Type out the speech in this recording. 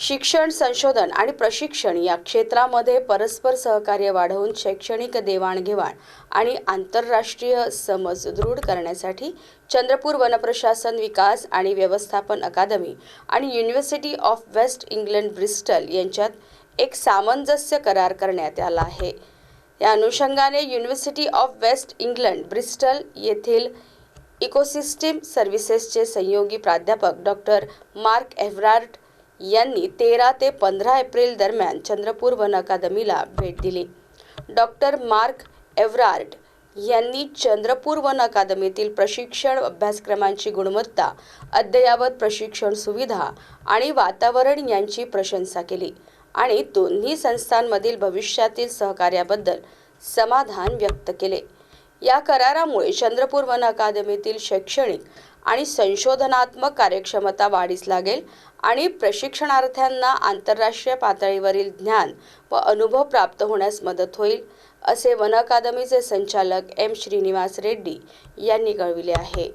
शिक्षण संशोधन आणि प्रशिक्षण या क्षेत्रामध्ये परस्पर सहकार्य वाढवून शैक्षणिक देवाणघेवाण आणि आंतरराष्ट्रीय समज दृढ करण्यासाठी चंद्रपूर वनप्रशासन विकास आणि व्यवस्थापन अकादमी आणि university of West England Bristol यांच्यात एक सामंजस्य करार करण्यात आला आहे. या अनुषंगाने university of West England Bristol येथील इकोसिस्टीम सर्व्हिसेसचे संयोगी प्राध्यापक डॉक्टर मार्क एव्हरार्ट यांनी तेरा ते पंधरा एप्रिल दरम्यान चंद्रपूर वन अकादमीला भेट दिली. डॉक्टर मार्क एव्हरार्ड यांनी चंद्रपूर वन अकादमीतील प्रशिक्षण अभ्यासक्रमांची गुणवत्ता अद्ययावत प्रशिक्षण सुविधा आणि वातावरण यांची प्रशंसा केली आणि दोन्ही संस्थांमधील भविष्यातील सहकार्याबद्दल समाधान व्यक्त केले. या करारामुळे चंद्रपूर वन अकादमीतील शैक्षणिक आणि संशोधनात्मक कार्यक्षमता वाढीस लागेल आणि प्रशिक्षणार्थ्यांना आंतरराष्ट्रीय पातळीवरील ज्ञान व अनुभव प्राप्त होण्यास मदत होईल असे वन अकादमीचे संचालक एम श्रीनिवास रेड्डी यांनी कळविले आहे.